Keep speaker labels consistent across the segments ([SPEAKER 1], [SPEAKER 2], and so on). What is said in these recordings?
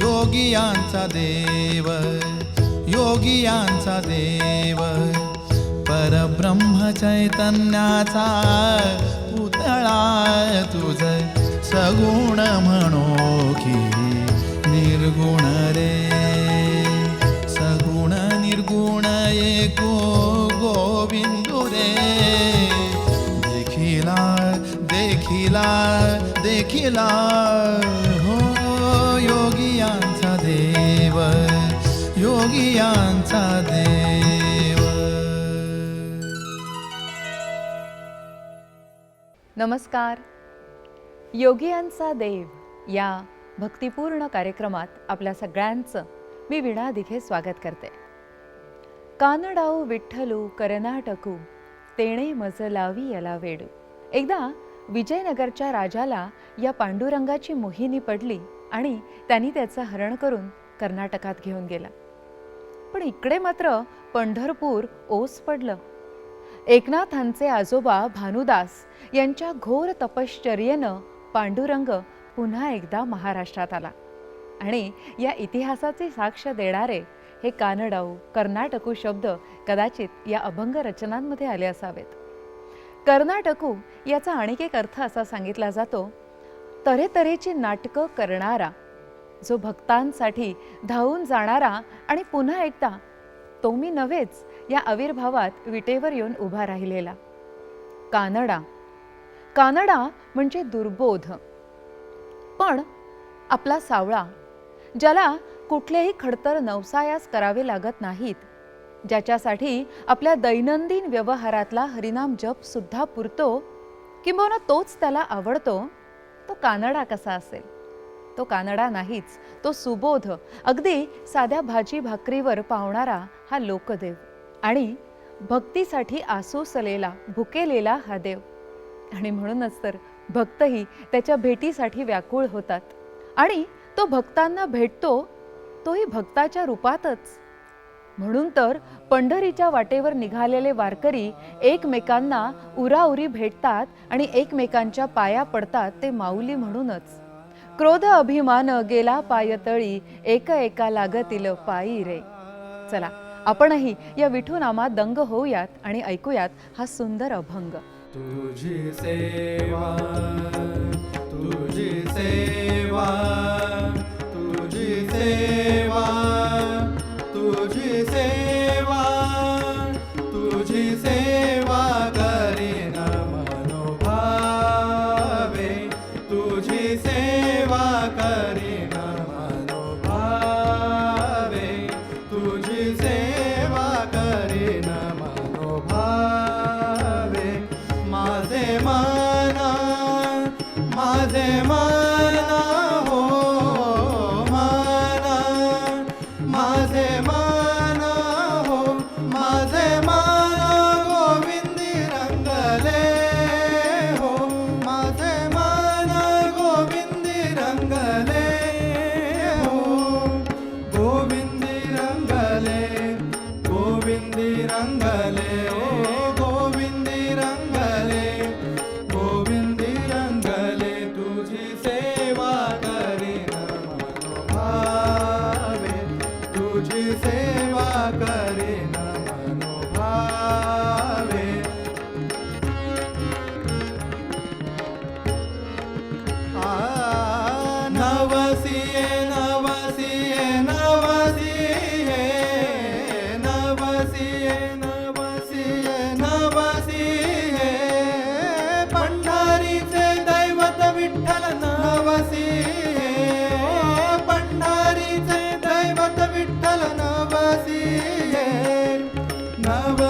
[SPEAKER 1] योगियांचा देव योगियांचा देव परब्रह्म चैतन्याचा पुतळा तुझ सगुण म्हण केला हो योगियांचा देव योगियांचा देव
[SPEAKER 2] नमस्कार योगियांचा देव या भक्तिपूर्ण कार्यक्रमात आपल्या सगळ्यांचं मी विणा दिघे स्वागत करते कानडाऊ विठ्ठलू कर्नाटकू तेणे मज लावी याला वेडू एकदा विजयनगरच्या राजाला या पांडुरंगाची मोहिनी पडली आणि त्यांनी त्याचं हरण करून कर्नाटकात घेऊन गेला. पण इकडे मात्र पंढरपूर ओस पडलं. एकनाथांचे आजोबा भानुदास यांच्या घोर तपश्चर्येनं पांडुरंग पुन्हा एकदा महाराष्ट्रात आला आणि या इतिहासाची साक्ष देणारे हे कानडाऊ कर्नाटकू शब्द कदाचित या अभंग रचनांमध्ये आले असावेत. कर्नाटकू याचा आणखी एक अर्थ असा सांगितला जातो तऱ्हेतऱ्हेची नाटकं करणारा जो भक्तांसाठी धावून जाणारा आणि पुन्हा एकदा तो मी नव्हेच या आविर्भावात विटेवर येऊन उभा राहिलेला. कानडा. कानडा म्हणजे दुर्बोध. पण आपला सावळा ज्याला कुठलेही खडतर नवसायास करावे लागत नाहीत ज्याच्यासाठी आपल्या दैनंदिन व्यवहारातला हरिनाम जप सुद्धा पुरतो किंबहुना तोच त्याला आवडतो तो कानडा कसा असेल? तो कानडा नाहीच तो सुबोध. अगदी साध्या भाजी भाकरीवर पावणारा हा लोकदेव. आणि भक्तीसाठी आसूसलेला भुकेलेला हा देव. आणि म्हणूनच तर भक्तही त्याच्या भेटीसाठी व्याकुळ होतात. आणि तो भक्तांना भेटतो तोही भक्ताच्या रूपातच. म्हणून तर पंढरीच्या वाटेवर निघालेले वारकरी एकमेकांना उराउरी भेटतात आणि एकमेकांच्या पाया पडतात ते माऊली म्हणूनच. क्रोध अभिमान गेला पायतळी एक एका लागतील पायी रे. चला आपणही या विठूनामात दंग होऊयात आणि ऐकूयात हा सुंदर अभंग.
[SPEAKER 1] तुझी सेवा तुझी सेवा तुझी सेवा. तुझी now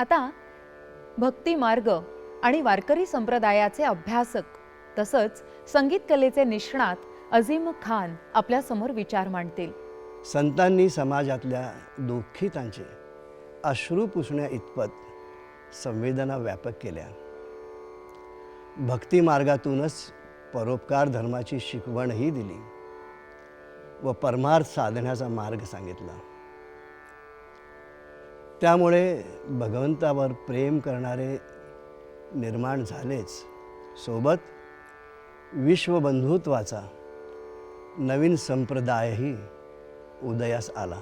[SPEAKER 2] आता भक्ती मार्ग आणि वारकरी संप्रदायाचे अभ्यासक तसंच संगीत कलेचे निष्णात अझीम खान आपल्यासमोर विचार मांडतील.
[SPEAKER 3] संतांनी समाजातल्या दुःखितांचे अश्रू पुसण्या इतपत संवेदना व्यापक केल्या. भक्ती मार्गातूनच परोपकार धर्माची शिकवणही दिली व परमार्थ साधण्याचा मार्ग सांगितला. त्यामुळे भगवंतावर प्रेम करणारे निर्माण झालेच. सोबत विश्वबंधुत्वाचा नवीन संप्रदायही उदयास आला.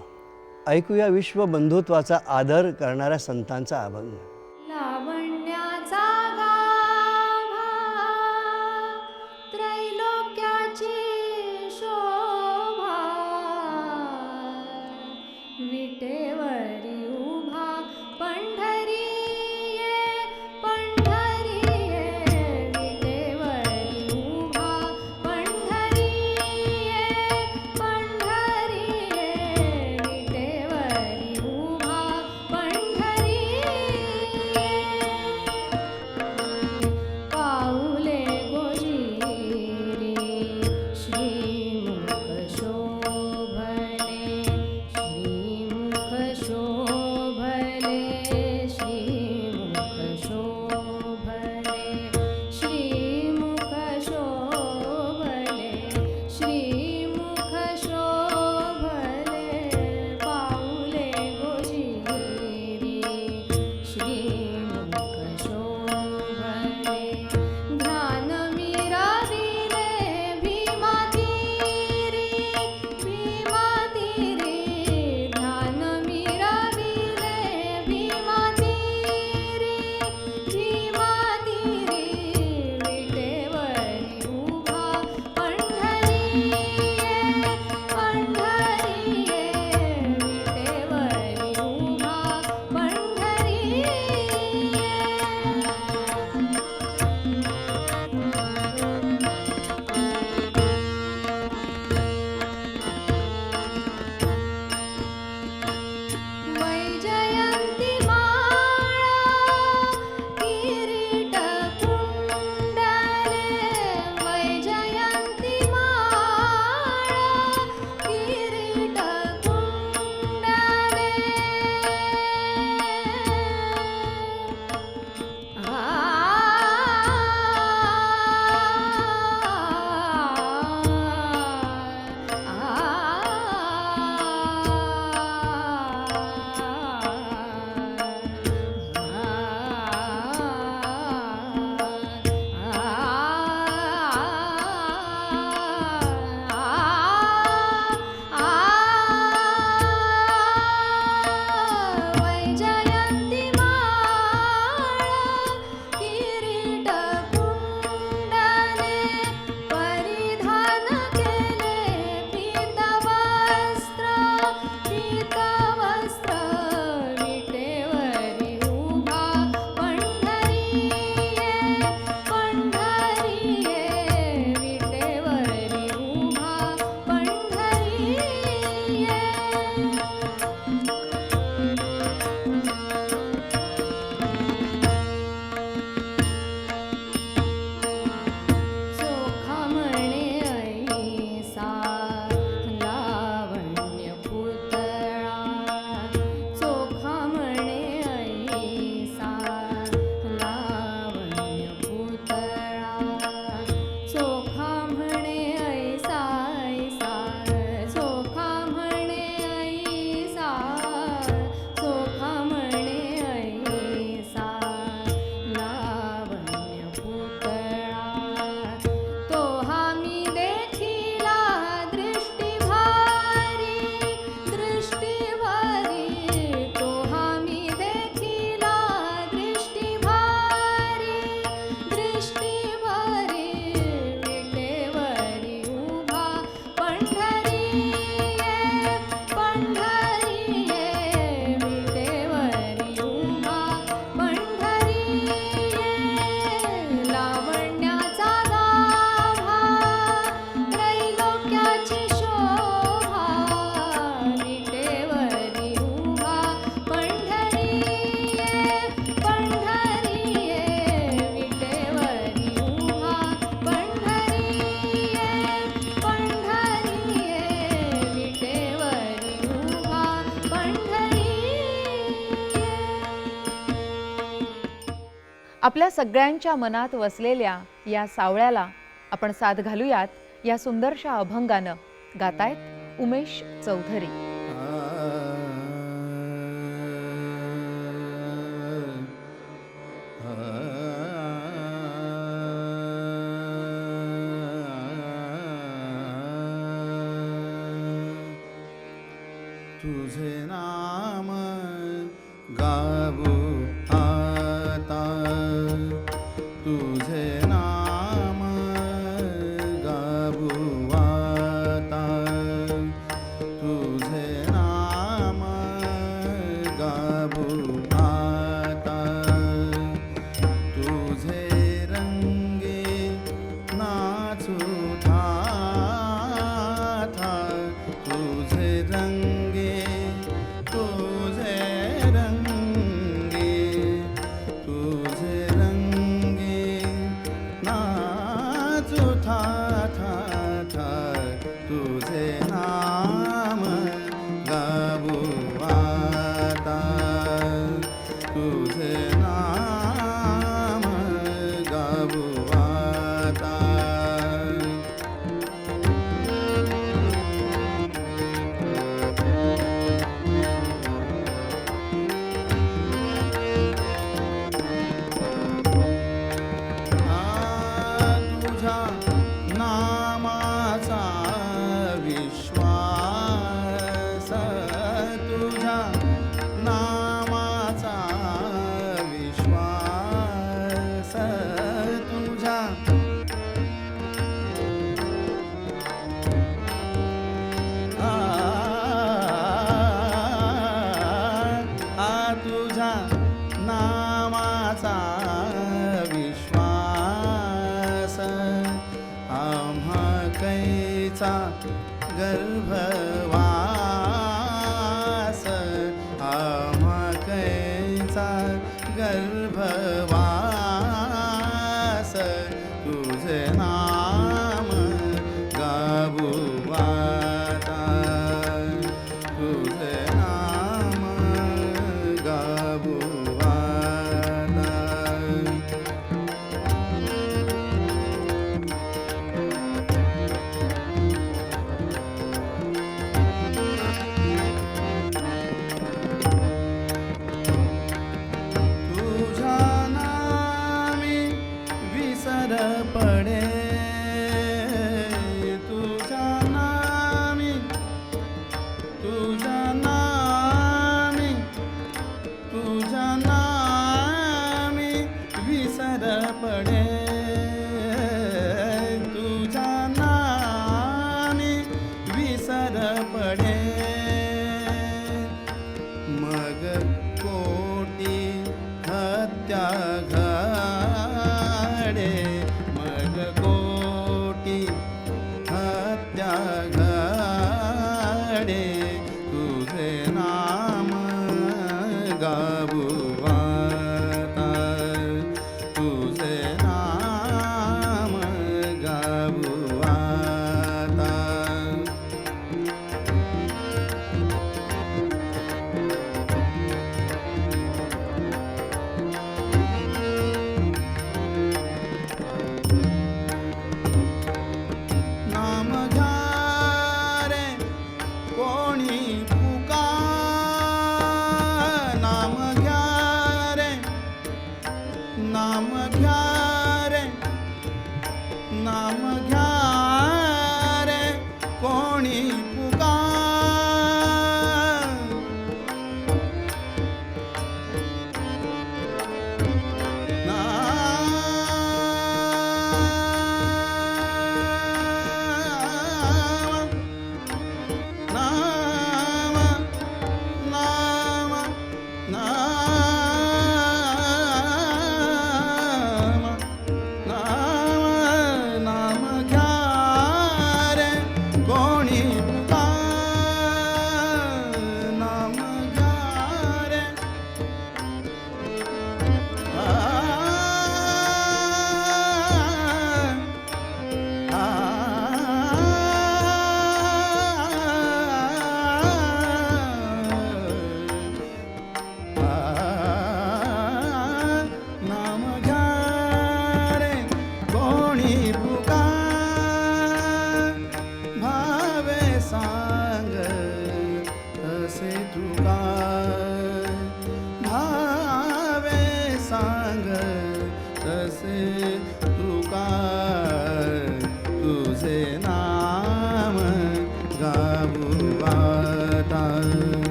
[SPEAKER 3] ऐकूया विश्वबंधुत्वाचा आदर करणाऱ्या संतांचा अभंग.
[SPEAKER 4] आपल्या सगळ्यांच्या मनात वसलेल्या या सावळ्याला आपण साथ घालूयात या सुंदरशा अभंगानं. गातायत उमेश चौधरी.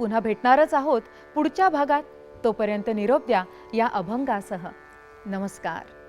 [SPEAKER 5] पुन्हा भेटणारच आहोत पुढच्या भागात. तोपर्यंत निरोप द्या या अभंगासह. नमस्कार.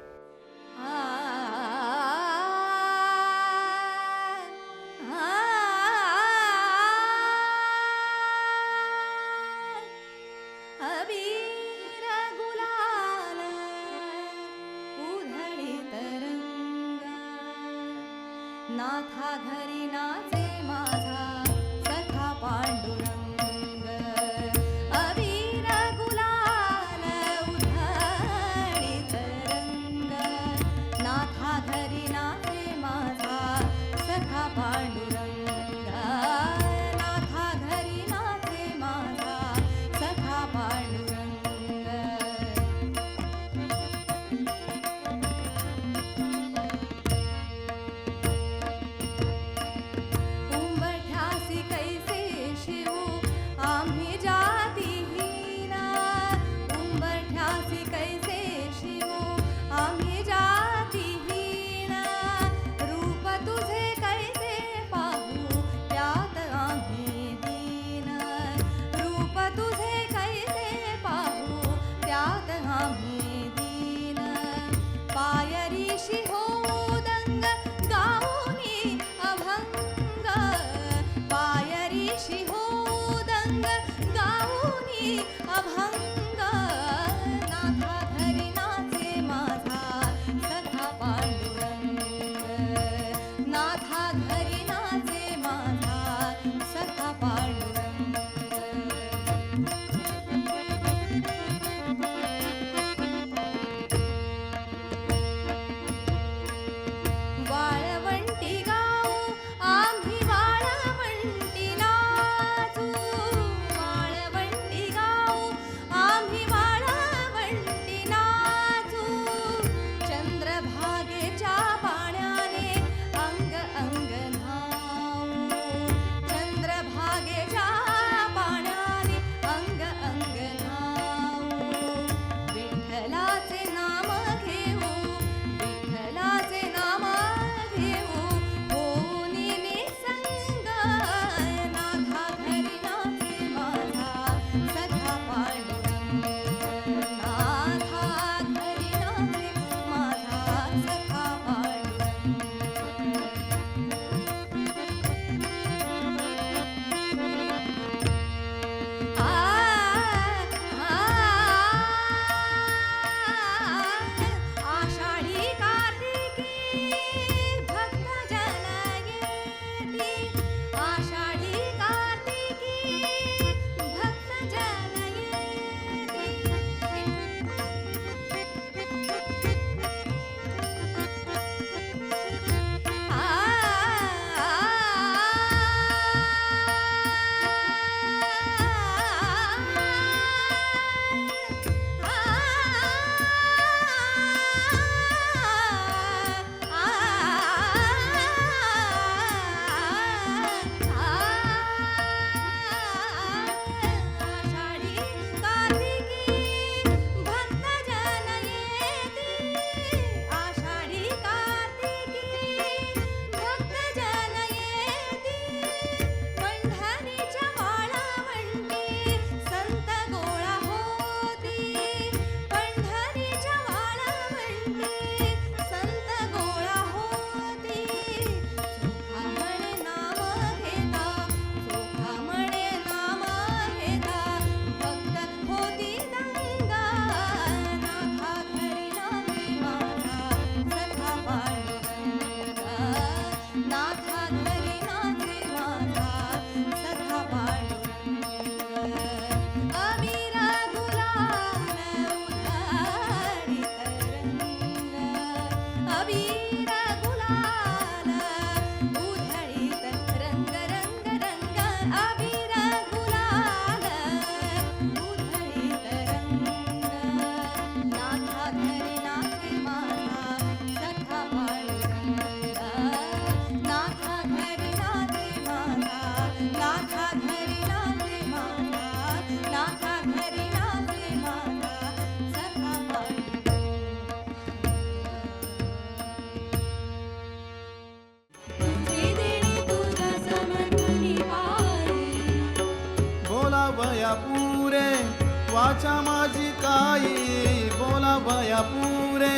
[SPEAKER 4] पुरे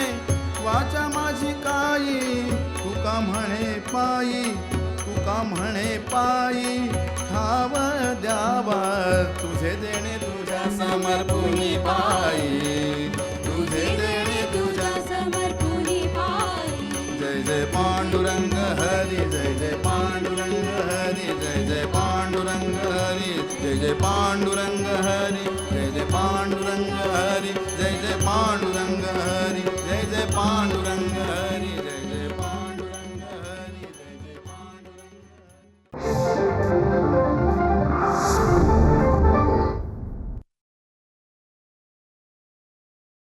[SPEAKER 4] वाचा माझी काई तुका म्हणे पायी तुका म्हणे पायी खाव द्यावा तुझे देणे तुझ्या समर्पुनी पायी तुझे देणे तुझ्या
[SPEAKER 5] समर्पुनी पायी
[SPEAKER 4] जय जय पांडुरंग हरी जय जय पांडुरंग हरी जय जय पांडुरंग हरी जय जय पांडुरंग हरी जय जय पांडुरंग हरी जय जय पांडुरंग பாண்டுரங்க